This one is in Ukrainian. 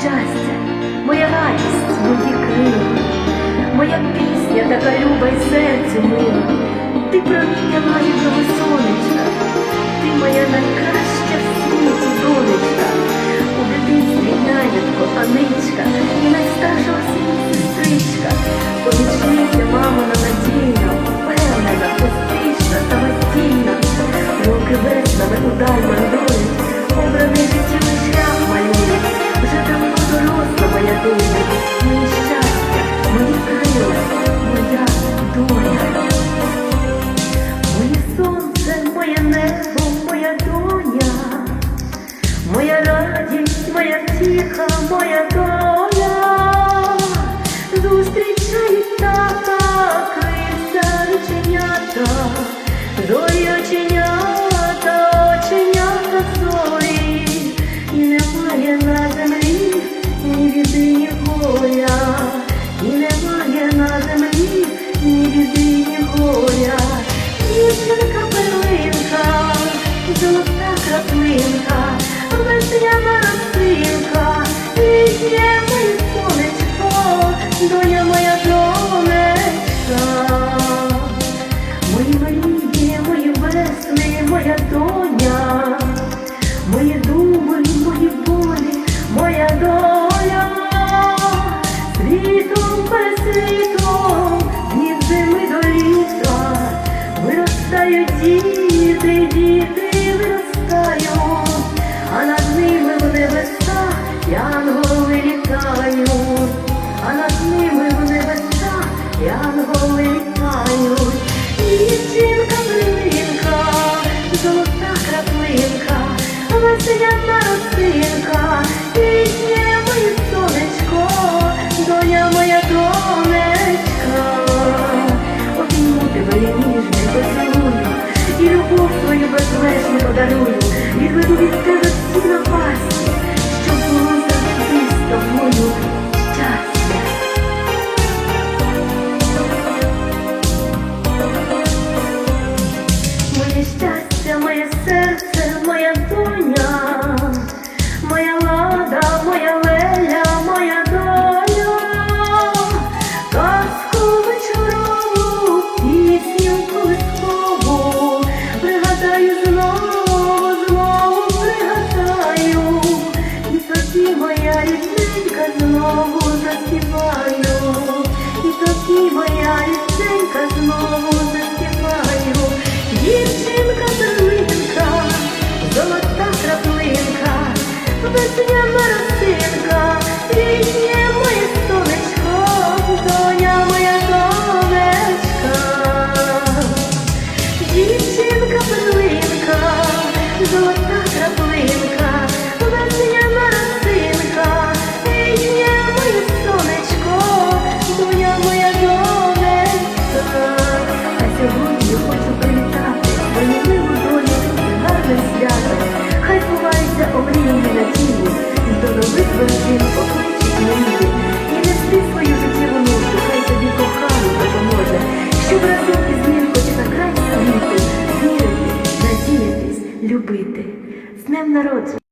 щастя, моя радість, мої крила, моя пісня така люба й серцю мила, ти проміння лагідного сонечка, ти моя найкраща в світі донечка, у дитинстві нянятко, Аничка, і найстарша у світі сестричка, помічниця мамина надійна, впевнена, успішна, самостійна, руки веснами удаль мандують, моя втіха, моя доля, зустрічають тата, криця рученята, зорі оченята, оченята зорі, і немає на землі ні біди, ні горя, і немає на землі ні біди, ні горя. Діти, діти виростають, а над ними в небесах янголи літають, а над ними в небеса янголи літають. Відведу від всі напасті, щоб було завжди з тобою щастя. Моє щастя, моє серце, знову заспіваю, і тоді моя рідненька знову заспіваю. Дівчинка зернинка, золота краплинка, весняна росинка, ナローズ